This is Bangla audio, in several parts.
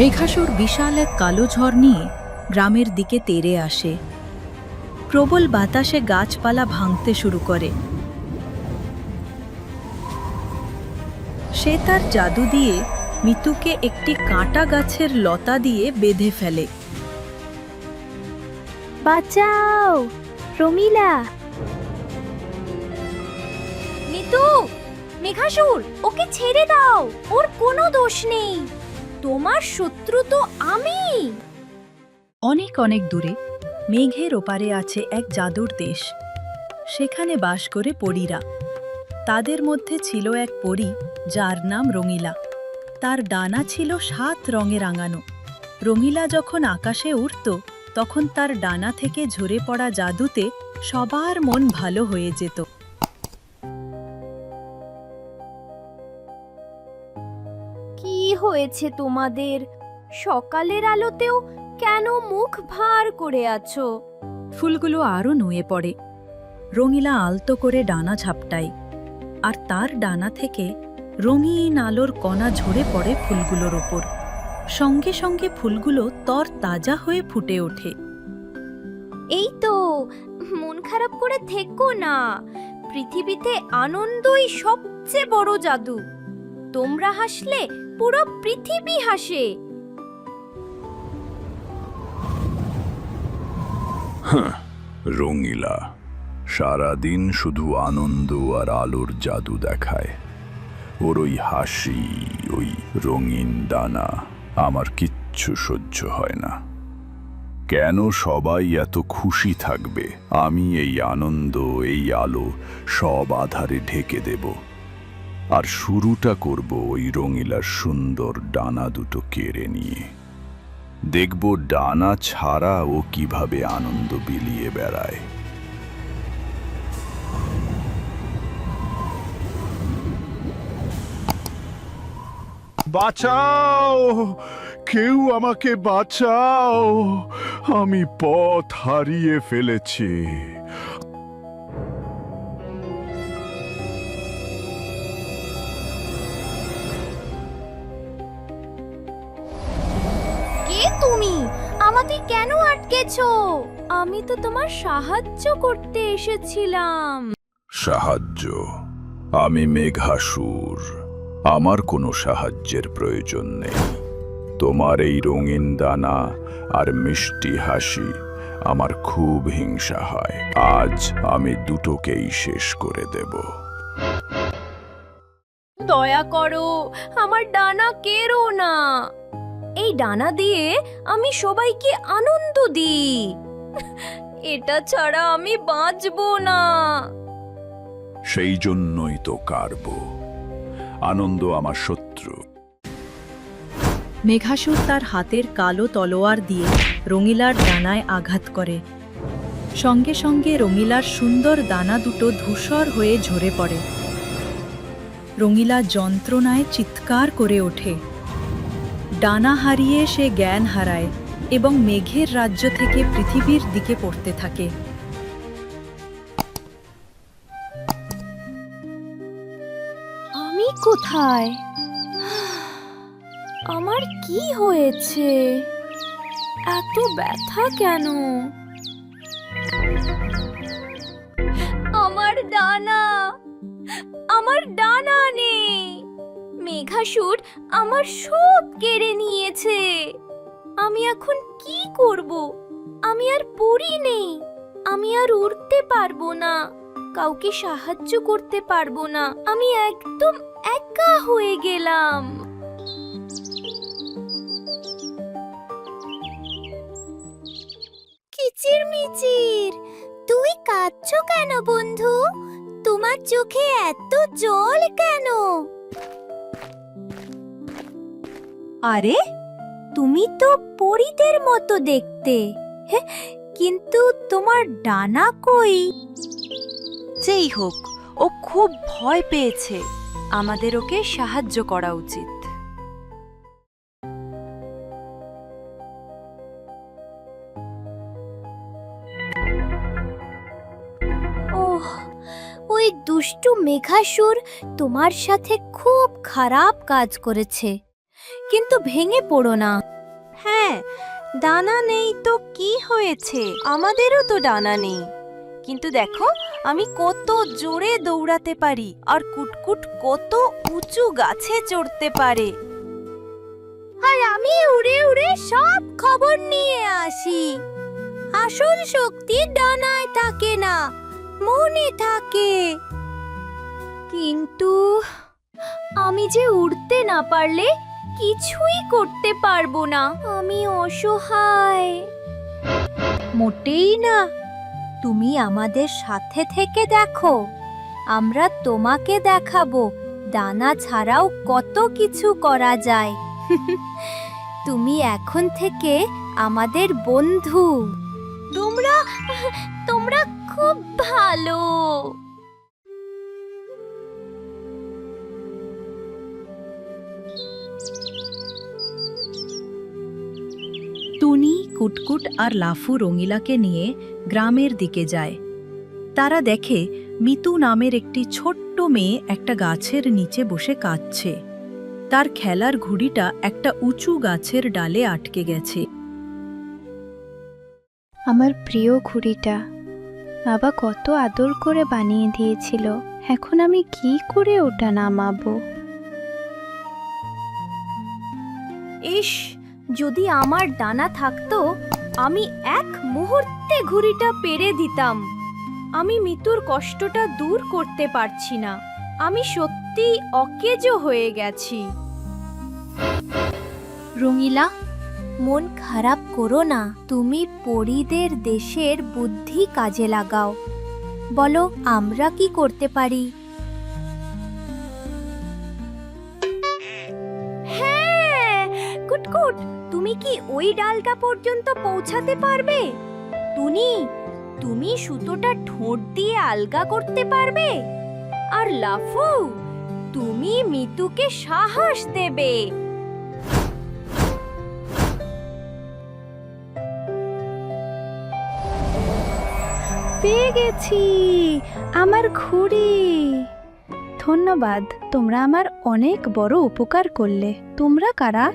মেঘাসুর বিশাল এক কালো ঝড় নিয়ে গ্রামের দিকে তেরে আসে। প্রবল বাতাসে গাছপালা ভাঙতে শুরু করে। সে তার জাদু দিয়ে মিতুকে একটি কাঁটা গাছের লতা দিয়ে বেঁধে ফেলে। বাঁচাও প্রমিলা মিতু মেঘাসুর ওকে ছেড়ে দাও, ওর কোনো দোষ নেই। তোমার শত্রু তো আমি। অনেক অনেক দূরে মেঘের ওপারে আছে এক জাদুর দেশ। সেখানে বাস করে পরীরা। তাদের মধ্যে ছিল এক পরী যার নাম রঙিলা। তার ডানা ছিল সাত রঙে রাঙানো। রঙিলা যখন আকাশে উড়ত, তখন তার ডানা থেকে ঝরে পড়া জাদুতে সবার মন ভালো হয়ে যেত। হয়েছে তোমাদের? সকালের আলোতেও কেন মুখ ভার করে আছো? ফুলগুলো আরও নুয়ে পড়ে। রঙিলা আলতো করে ডানা ঝাপটায়। আর তার ডানা থেকে রঙিন আলোর কণা ঝরে পড়ে ফুলগুলোর ওপর। সঙ্গে সঙ্গে ফুলগুলো তর তাজা হয়ে ফুটে ওঠে। এই তো মন খারাপ করে থেকো না। পৃথিবীতে আনন্দই সবচেয়ে বড় জাদু। তোমরা হাসলে পুরো পৃথিবী হাসে। রঙিলা। সারাদিন শুধু আনন্দ আর আলোর জাদু দেখায়। ওর ওই হাসি, ওই রঙিন ডানা আমার কিচ্ছু সহ্য হয় না। কেন সবাই এত খুশি থাকবে? আমি এই আনন্দ, এই আলো সব আধারে ঢেকে দেব। আর শুরুটা করব ওই রঙিলার সুন্দর ডানা দুটো কেড়ে নিয়ে। দেখব ডানা ছাড়া ও কীভাবে আনন্দ বিলিয়ে বেড়ায়। বাঁচাও! কেউ আমাকে বাঁচাও! আমি পথ হারিয়ে ফেলেছি। কে তুমি? আমাকে কেন আটকেছো? আমি তো তোমার সাহায্য করতে এসেছিলাম। সাহায্য? আমি মেঘাসুর। আমার কোনো সাহায্যের প্রয়োজন নেই। তোমার এই রঙিন দানা আর মিষ্টি হাসি আমার খুব হিংসা হয়। আজ আমি দুটোকেই শেষ করে দেব। দয়া করো আমার ডানা কেড়ো না। এই ডানা দিয়ে আমি সবাইকে আনন্দ দিই। এটা ছাড়া আমি বাঁচবো না। সেই জন্যই তো কারব। আনন্দ আমার শত্রু। মেঘাসুর তার হাতের কালো তলোয়ার দিয়ে রঙিলার ডানায় আঘাত করে। সঙ্গে সঙ্গে রঙিলার সুন্দর দানা দুটো ধূসর হয়ে ঝরে পড়ে। রঙিলা যন্ত্রণায় চিৎকার করে ওঠে। ডানা হারিয়ে সে জ্ঞান হারায় এবং মেঘের রাজ্য থেকে পৃথিবীর দিকে পড়তে থাকে। আমি কোথায়? আমার কি হয়েছে? এত ব্যথা কেন? আমার ডানা! আমার ডানা নেই! মেঘাসুর আমার সব কেড়ে নিয়েছে। আমি এখন কি করব? আমি আর পড়ি নেই। আমি আর উড়তে পারব না। কাউকে সাহায্য করতে পারব না। আমি একদম একা হয়ে গেলাম। কিচির মিচির, তুই কাঁদছ কেন বন্ধু? তোমার চোখে এত জল কেন? আরে তুমি তো পরিদের মতো দেখতে। হে, কিন্তু তোমার ডানা কই? যেই হোক ও খুব ভয় পেয়েছে। আমাদের ওকে সাহায্য করা উচিত। ওহ ওই দুষ্টু মেঘাসুর তোমার সাথে খুব খারাপ কাজ করেছে। কিন্তু ভেঙে পড়ো না। হ্যাঁ ডানা নেই তো কি হয়েছে? আমাদেরও তো ডানা নেই। কিন্তু দেখো, আমি কত জোরে দৌড়াতে পারি আর কুটকুট কত উঁচু গাছে চড়তে পারে। আর আমি উড়ে উড়ে সব খবর নিয়ে আসি। আসল শক্তি ডানায় থাকে না, মনে থাকে। কিন্তু আমি যে উড়তে না পারলে কিছুই করতে পারব না। আমি অসহায়। মোটেই না। তুমি আমাদের সাথে থেকে দেখো। আমরা তোমাকে দেখাবো। দানা ছাড়াও কত কিছু করা যায়। তুমি এখন থেকে আমাদের বন্ধু। তোমরা তোমরা খুব ভালো। কুটকুট আর লাফু রঙিলাকে নিয়ে গ্রামের দিকে যায়। তারা দেখে মিতু নামের একটি ছোট্ট মেয়ে একটা গাছের নিচে বসে কাঁদছে। তার খেলার ঘুড়িটা একটা উঁচু গাছের ডালে আটকে গেছে। আমার প্রিয় ঘুড়িটা বাবা কত আদর করে বানিয়ে দিয়েছিল এখন আমি কি করে ওটা নামাবো? ইস যদি আমার ডানা থাকতো, আমি এক মুহূর্তে ঘুড়িটা পেরে দিতাম। আমি মিতুর কষ্টটা দূর করতে পারছি না। আমি সত্যিই অকেজো হয়ে গেছি। রঙিলা, মন খারাপ করো না। তুমি পরীদের দেশের বুদ্ধি কাজে লাগাও। বলো, আমরা কি করতে পারি? ওই ডালটা পর্যন্ত পৌঁছাতে পারবে? টুনি, তুমি সুতোটা ঠোঁট দিয়ে আলগা করতে পারবে? আর লাফু, তুমি মিতুকে সাহস দেবে। পেয়ে গেছি আমার ঘুড়ি। ধন্যবাদ, তোমরা আমার অনেক বড় উপকার করলে। তোমরা কারা?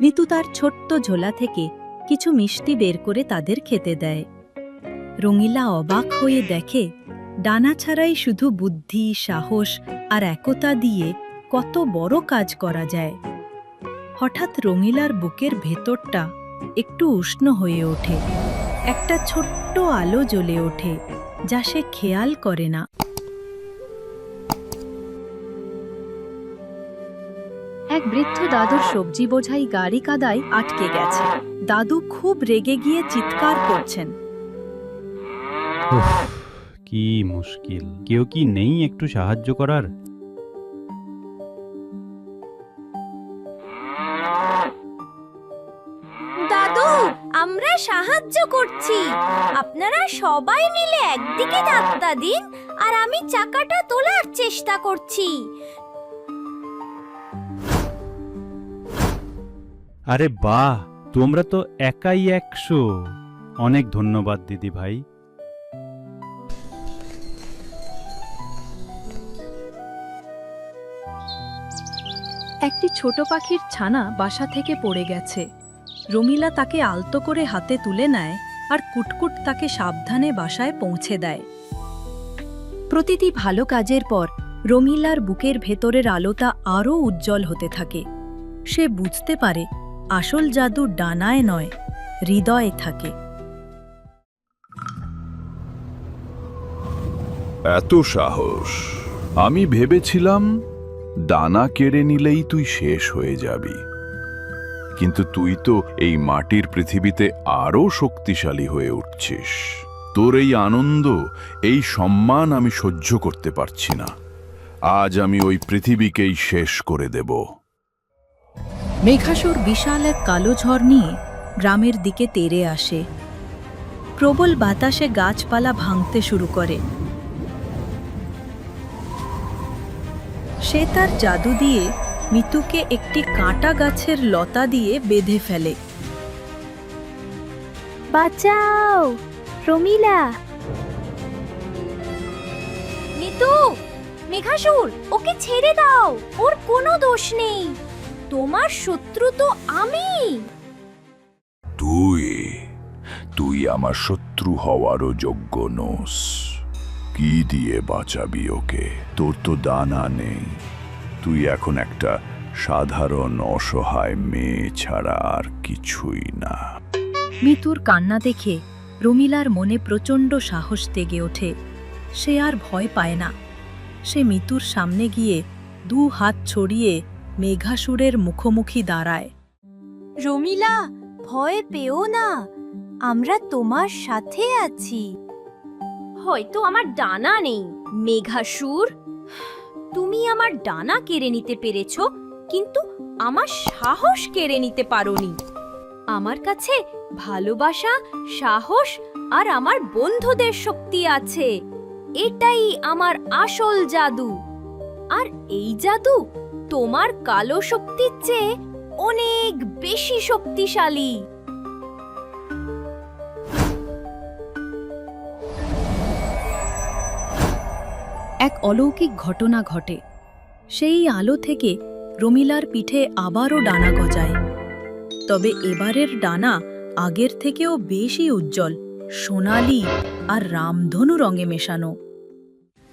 মিতু তার ছোট্ট ঝোলা থেকে কিছু মিষ্টি বের করে তাদের খেতে দেয়। রঙিলা অবাক হয়ে দেখে, ডানা ছাড়াই শুধু বুদ্ধি, সাহস আর একতা দিয়ে কত বড় কাজ করা যায়। হঠাৎ রঙিলার বুকের ভেতরটা একটু উষ্ণ হয়ে ওঠে। একটা ছোট্ট আলো জ্বলে ওঠে, যা সে খেয়াল করে না। এক বৃদ্ধ দাদুর সবজি বোঝাই গাড়ি কাদায় আটকে গেছে। দাদু খুব রেগে গিয়ে চিৎকার করছেন। কি মুশকিল। কেউ কি নেই একটু সাহায্য করার? দাদু আমরা সাহায্য করছি। আপনারা সবাই মিলে একদিকে ধাক্কা দিন আর আমি চাকাটা তোলার চেষ্টা করছি। আরে বাহ, তোমরা তো একাই একশো। অনেক ধন্যবাদ, দিদি ভাই। একটি ছোট পাখির ছানা বাসা থেকে পড়ে গেছে। রমিলা তাকে আলতো করে হাতে তুলে নেয় আর কুটকুট তাকে সাবধানে বাসায় পৌঁছে দেয়। প্রতিটি ভালো কাজের পর রমিলার বুকের ভেতরের আলোটা আরও উজ্জ্বল হতে থাকে। সে বুঝতে পারে আসল জাদু ডানায় নয়, হৃদয়ে থাকে। এত সাহস। আমি ভেবেছিলাম দানা কেড়ে নিলেই তুই শেষ হয়ে যাবি। কিন্তু তুই তো এই মাটির পৃথিবীতে আরও শক্তিশালী হয়ে উঠছিস। তোর এই আনন্দ, এই সম্মান আমি সহ্য করতে পারছি না। আজ আমি ওই পৃথিবীকেই শেষ করে দেব। মেঘাসুর বিশাল এক কালো ঝড় নিয়ে গ্রামের দিকে তেরে আসে। প্রবল বাতাসে গাছপালা ভাঙতে শুরু করে। সে তার জাদু দিয়ে মিতুকে একটি কাঁটা গাছের লতা দিয়ে বেঁধে ফেলে। বাঁচাও রমিলা মিতু মেঘাসুর ওকে ছেড়ে দাও। ওর কোনো দোষ নেই। তোমার শত্রু তো আমি। তুই তুই আমার শত্রু হওয়ারও যোগ্য নোস। কি দিয়ে বাঁচাবি ওকে? তোর তো দানা নেই। তুই এখন একটা সাধারণ অসহায় মেয়ে ছাড়া আর কিছুই না। মিতুর কান্না দেখে রমিলার মনে প্রচণ্ড সাহস তেগে ওঠে। সে আর ভয় পায় না। সে মিতুর সামনে গিয়ে দু হাত ছড়িয়ে মেঘাসুরের মুখোমুখি দাঁড়ায়। রমিলা, ভয় পেও না। আমরা তোমার সাথে আছি। হয়তো আমার ডানা নেই। মেঘাসুর, তুমি আমার ডানা কেড়ে নিতে পেরেছ, কিন্তু আমার সাহস কেড়ে নিতে পারোনি। আমার কাছে ভালোবাসা, সাহস আর আমার বন্ধুদের শক্তি আছে। এটাই আমার আসল জাদু। আর এই জাদু তোমার কালো শক্তির চেয়ে অনেক বেশি শক্তিশালী। এক অলৌকিক ঘটনা ঘটে। সেই আলো থেকে রমিলার পিঠে আবারও ডানা গজায়। তবে এবারের ডানা আগের থেকেও বেশি উজ্জ্বল, সোনালি আর রামধনু রঙে মেশানো।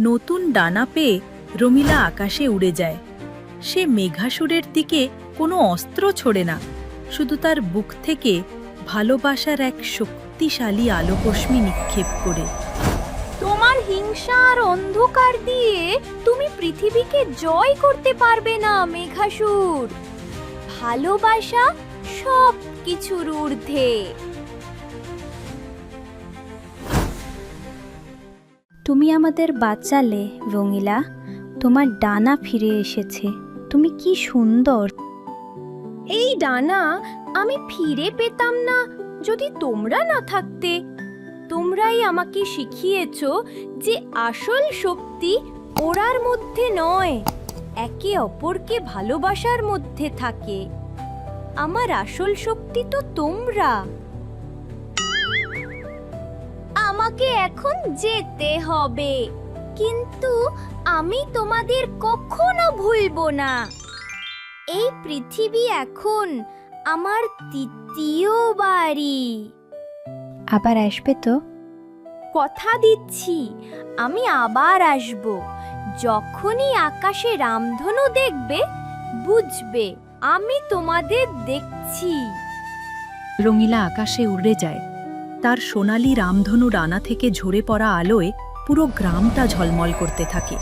নতুন ডানা পেয়ে রমিলা আকাশে উড়ে যায়। সে মেঘাসুরের দিকে কোনো অস্ত্র ছোড়ে না শুধু তার বুক থেকে ভালোবাসার এক শক্তিশালী আলোকস্মি নিক্ষেপ করে। তোমার হিংসা আর অন্ধকার দিয়ে তুমি পৃথিবীকে জয় করতে পারবে না মেঘাসুর। ভালোবাসা সব কিছুর ঊর্ধ্বে। তুমি আমাদের বাঁচালে রঙিলা। তোমার ডানা ফিরে এসেছে। তুমি কি সুন্দর। এই ডানা, আমি ফিরে পেতাম না যদি তোমরা না থাকতে। তোমরাই আমাকে শিখিয়েছো যে আসল শক্তি ওরার মধ্যে নয়, একে অপরকে ভালোবাসার মধ্যে থাকে। আমার আসল শক্তি তো তোমরা। আমাকে এখন যেতে হবে। কিন্তু আমি তোমাদের কখনো ভুলবো না। এই পৃথিবী এখন আমার তৃতীয় বাড়ি। আবার আসবে তো? কথা দিচ্ছি আমি আবার আসব। যখনই আকাশে রামধনু দেখবে বুঝবে আমি তোমাদের দেখছি। রঙিলা আকাশে উড়ে যায়। তার সোনালি রামধনু ডানা থেকে ঝরে পড়া আলোয় পুরো গ্রামটা ঝলমল করতে থাকে।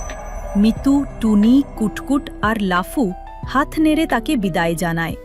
মিতু, টুনি, কুটকুট আর লাফু হাত নেড়ে তাকে বিদায় জানায়।